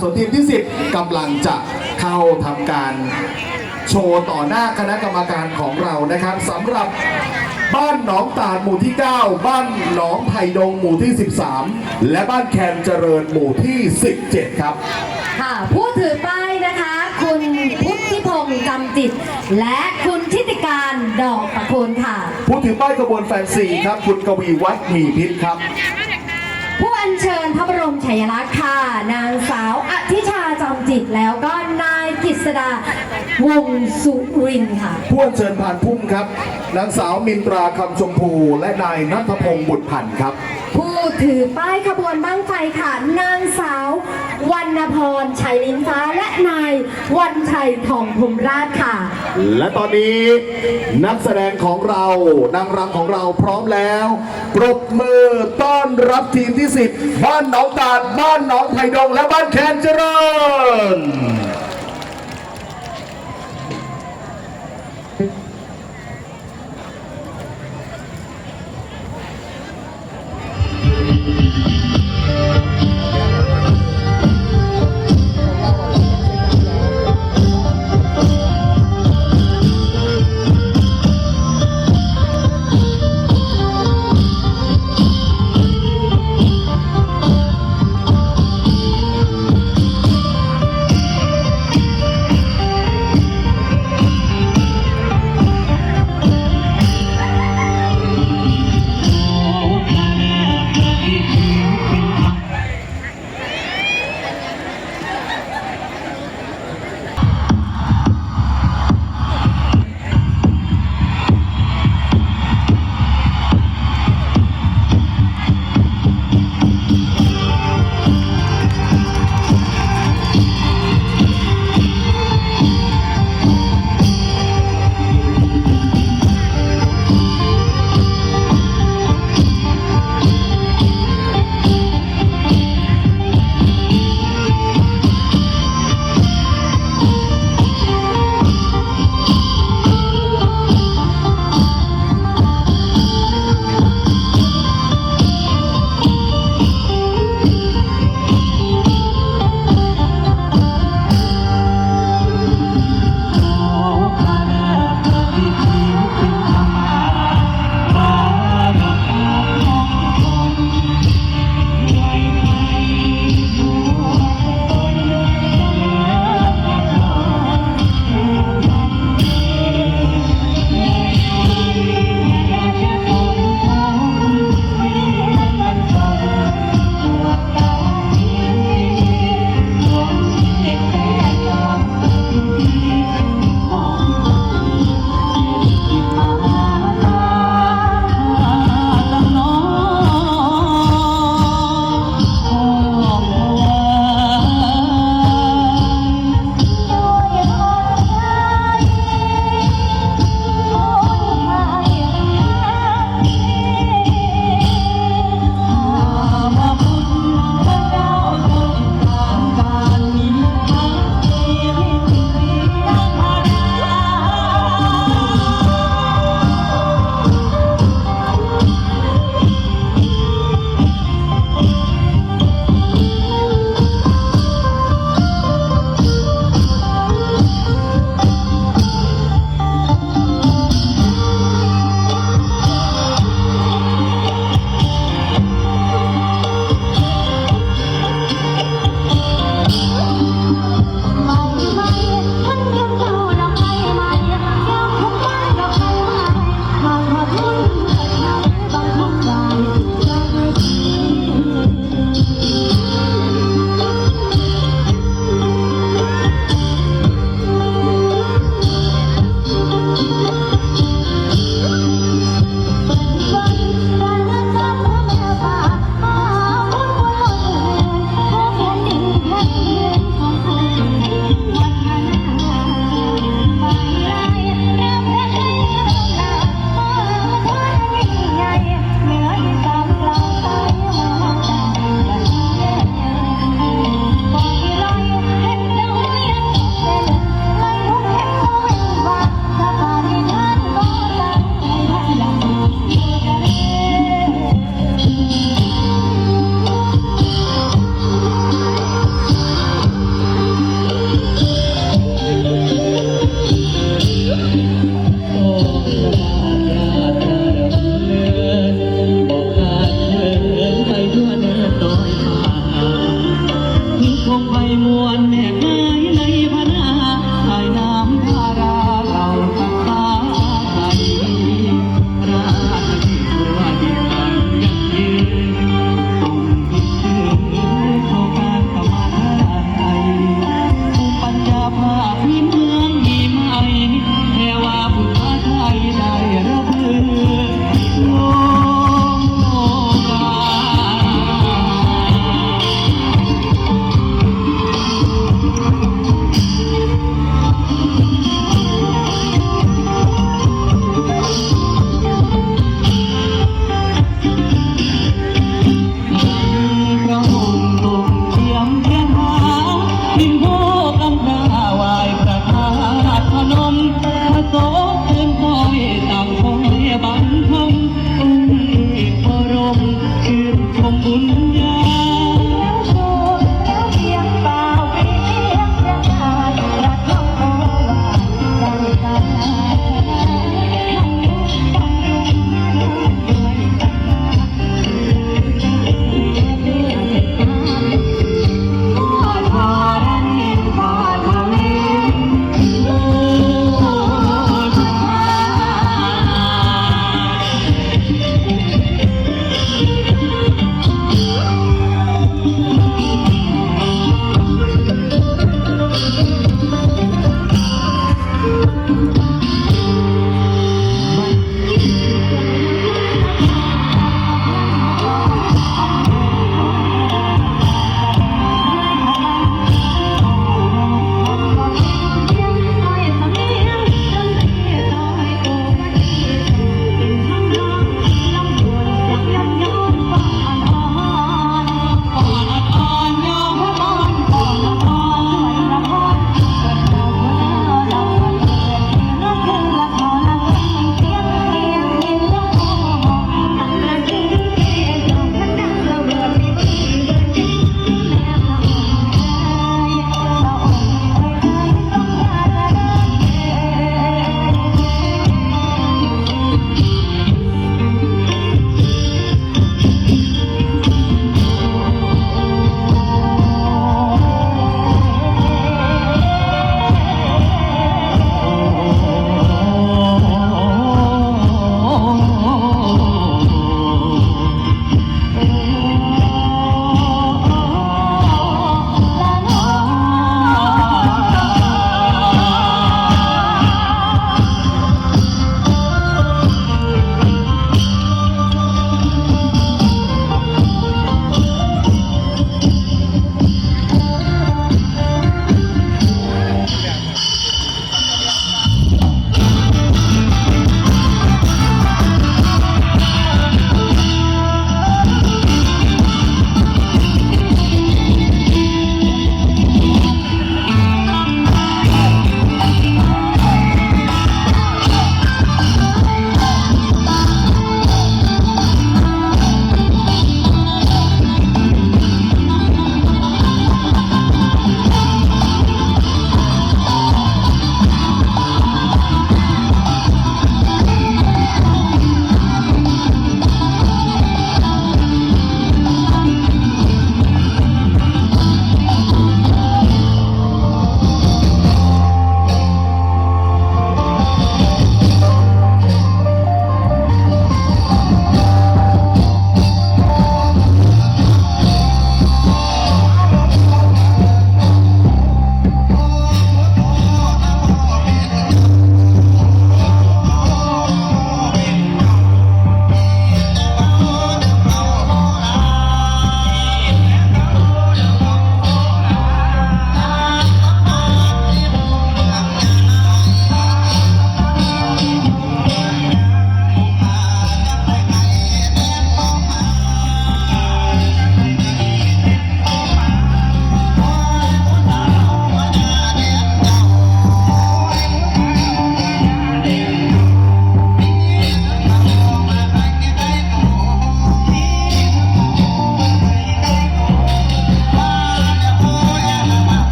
ส่วนทีมที่ 10กำลังจะเข้าทำการโชว์ต่อหน้าคณะกรรมการของเรานะครับสำหรับบ้านหนองตาดหมู่ที่ 9 บ้านหนองไผ่ดงหมู่ที่ 13 และบ้านแคนเจริญหมู่ที่ 17 ครับ ค่ะผู้ถือป้ายนะคะ คุณพุทธิพงษ์จำจิต และคุณทิติการดอกประโคนค่ะ ผู้ถือป้ายขบวนแฟนซีครับ คุณกวีวัฒน์มีพิษครับ ผู้อัญเชิญพระบรมฉายาลักษณ์ค่ะ นางสาวอธิชาจอมจิตแล้วก็นายกฤษดาวงศ์สุรินทร์ค่ะ ผู้อัญเชิญผ่านพุ่มครับ นางสาวมินตราคำชมพูและนายนัทพงศ์บุตรพันธ์ครับ ผู้ถือป้ายขบวนบ้างไฟค่ะ นางสาว วรรณพรชัยลิ้นฟ้าและนายวันชัยทองพรหมราชค่ะ และตอนนี้นักแสดงของเรานางรำของเราพร้อมแล้ว ปรบมือต้อนรับทีมที่ 10 บ้านหนองตาด บ้านหนองไผ่ดงและบ้านแคนเจริญ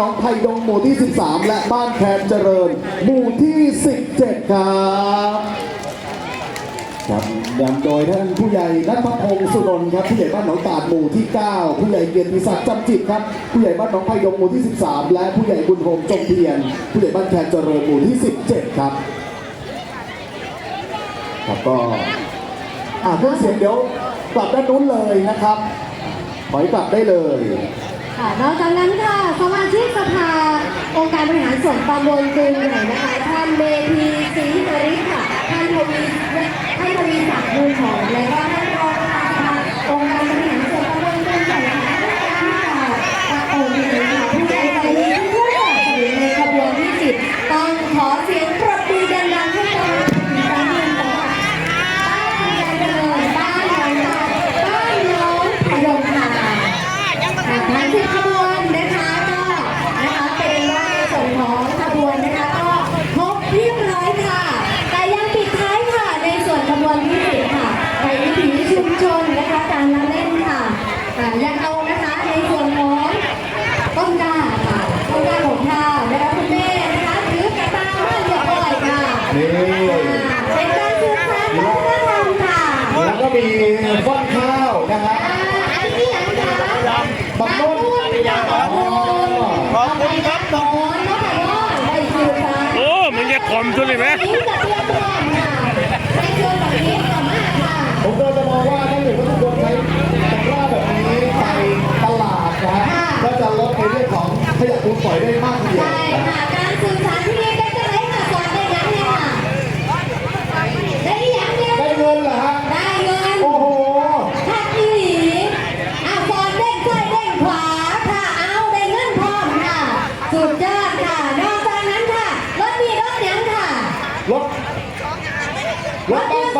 นหนองไผ่ดงหมู่ที่ 13 และบ้านแคนเจริญ หมู่ที่ 17 ครับครับนำโดยท่านผู้ใหญ่นัทพงศ์สุนนท์ครับผู้ใหญ่บ้านหนองตาดหมู่ที่ 9 ผู้ใหญ่เกียรติศักดิ์จำจิตครับผู้ใหญ่บ้านหนองไผ่ดงหมู่ที่ 13 และผู้ใหญ่บุญโฮมจงเพียรผู้ใหญ่บ้านแคนเจริญหมู่ที่ 17 ครับครับก็อ่าเครื่องเสียงเดี๋ยวกลับด้านนู้นเลยนะครับถอยกลับได้เลย ค่ะนอกจากนั้นค่ะสมาชิกสภาองค์การบริหารส่วนตำบลกรุงใหญ่นะคะท่านเมธีศรีบริค่ะท่านทวีท่านทวีศักดิ์บุญหอมและก็ท่านรองประธานองค์การบริหารส่วนตำบลกรุงใหญ่นะคะท่านค่ะตะโองค์ดีค่ะผู้ใจใจดีผู้สนับสนุนในขบวนที่สิบต้องขอเสียงปรบมือดังๆให้กับอีกครั้งหนึ่งค่ะบ้านคุณยายเจริญบ้านหนองตาบ้านน้องพยงค่ะ ทางที่ขบวนนะคะก็นะคะเป็นว่าในส่วนของขบวนนะคะก็ครบเรียบร้อยค่ะ แต่ยังปิดท้ายค่ะในส่วนขบวนที่สิบค่ะในวิถีชุมชนนะคะการละเล่นค่ะอ่ายังเอานะคะในส่วนของต้นกล้าค่ะต้นกล้าของข้าวนะคะคุณแม่นะคะถือกระตามาเรียบร้อยค่ะ นี่ อ่าเป็นการสืบสานวัฒนธรรมค่ะ แล้วก็ มีฟ้อนข้าวนะครับอ่าอันนี้อย่างค่ะบักนุ่นขอบคุณครับขอบคุณน้องไผ่รอดได้คิวค่ะโอ้มึงจะข่มชุดเลยไหมยิ้มกับเรียบร้อยค่ะได้คิวกับยิ้มกับมากค่ะผมก็จะมองว่าถ้าเกิดว่าทุกคนใช้ตะกร้าแบบนี้ไปตลาดนะฮะก็จะลดในเรื่องของขยะมูลฝอยได้มากทีเดียวใช่ค่ะการสื่อสารที่นี่ได้จะได้ค่ะสอนได้ยังเนี่ยค่ะได้ยังเนี่ย ได้เงินเหรอฮะ ได้เงิน โอ้โห ทักอีหลีอะสอนเด้งซ้ายเด้งขวาค่ะเอาได้เงินพร้อมค่ะ สุดยอดค่ะ นอกจากนั้นค่ะรถมีรถยังค่ะ รถรถบังไฟ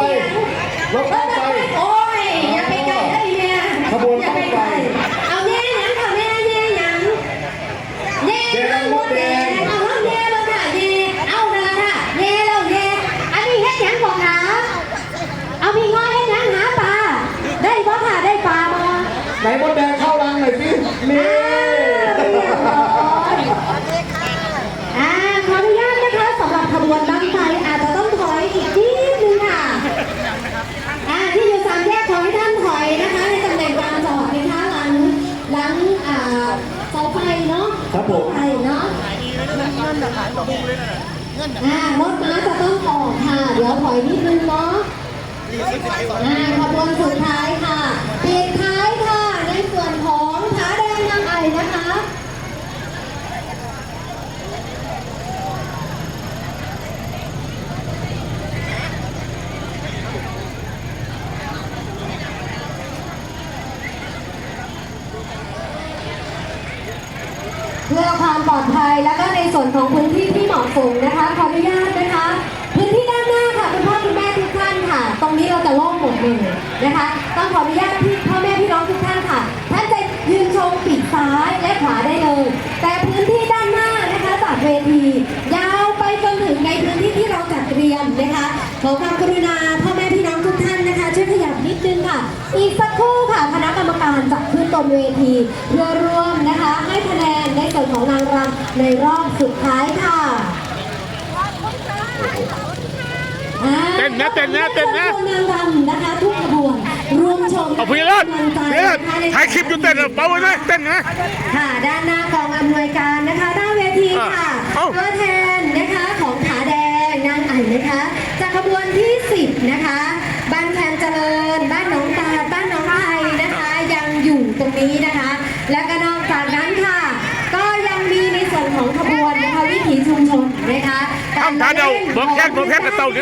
รถบังไฟ โอ้ย อย่าไปไกลได้แม่ ขบวน อย่าไปไกลเอาแย่หยังค่ะแม่แย่หยังแย่ แย่ เอา มดแดง เอารถแย่แล้วค่ะแย่เอานั่นละค่ะแย่แล้วแย่อันนี้เฮ็ดหยังก่อนหาเอาพี่ง้อเฮ็ดหยังหาปลาได้บ่ค่ะได้ปลาบ่ ไหนมดแดงเข้ารังหน่อยสินี่ อ่าขออนุญาตนะคะสำหรับขบวนบังไฟอาจจะต้องถอยอีกนิดนึงค่ะอ่าที่อยู่สามแยกขอให้ท่านถอยนะคะในตำแหน่งการจอดนะคะหลังหลังอ่าเสาไฟเนาะ ครับผม ไฟเนาะ อ่ารถม้าจะต้องออกค่ะ เดี๋ยวถอยนิดนึงเนาะอ่าขบวนสุดท้ายค่ะปิดท้ายค่ะ ในส่วนของผาแดงนางไอนะคะเพื่อความปลอดภัยแล้วก็ ส่วนของพื้นที่ที่เหมาะสมนะคะขออนุญาตนะคะ พื้นที่ด้านหน้าค่ะคุณพ่อคุณแม่ทุกท่านค่ะ ตรงนี้เราจะโล่งหมดเลยนะคะต้องขออนุญาตพี่พ่อแม่พี่น้องทุกท่านค่ะท่านจะยืนชมปีกซ้ายและขวาได้เลย แต่พื้นที่ด้านหน้านะคะจากเวที ยาวไปจนถึงในพื้นที่ที่เราจัดเตรียมนะคะขอความกรุณา นบนเวที เพื่อร่วมนะคะให้คะแนนในส่วนของนางรำในรอบสุดท้ายค่ะอ่าเต้นนะเต้นนะเต้นนะขบวนนางรำนะคะทุกขบวนรวมชมเอาพี่เลิศกำลังใจพี่เลิศนะคะในถ่ายคลิปอยู่เต้นอะเบาไว้นะเต้นนะค่ะด้านหน้ากองอำนวยการนะคะด้านเวทีค่ะเอ้าตัวแทนนะคะของผาแดงนางไอ่นะคะจากขบวนที่ 10 นะคะ บ้านแคนเจริญ บ้านหนองตาดบ้านหนองไทยนะคะ ยังอยู่ตรงนี้นะคะ และก็นอกจากนั้นค่ะ ก็ยังมีในส่วนของขบวนนะคะวิถีชุมชนนะคะ เอ้ามาเดี๋ยวล่นบอกแค่บอกแค่กับเต่าดิ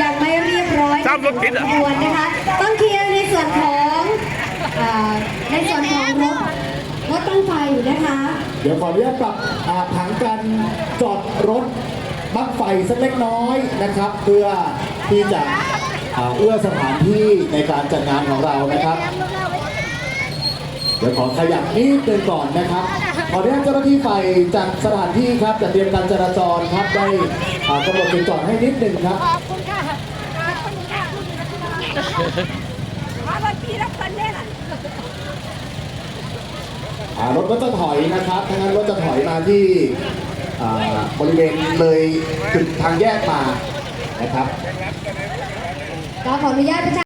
ยังไม่เรียบร้อยตามรถติดอะขบวนนะคะต้องเคลียร์ในส่วนของเอ่อในส่วนของรถรถต้องไฟนะคะ เดี๋ยวขออนุญาตปรับอ่าผังการจอดรถบั้งไฟสักเล็กน้อยนะครับ เพื่อที่จะอ่าเอื้อสถานที่ในการจัดงานของเรานะครับ เดี๋ยวขอขยับนิดนึงก่อนนะครับ ขออนุญาตเจ้าหน้าที่ไฟจัดสถานที่ครับจัดเตรียมการจราจรครับได้กำหนดจุดจอดให้นิดนึงครับขอบคุณค่ะขอบคุณค่ะว่าบางทีรับคนเนี่ยอ่ารถก็จะถอยนะครับทั้างนั้นรถจะถอยมาที่บริเวณเลยจุดทางแยกมานะครับขออนุญาตประชา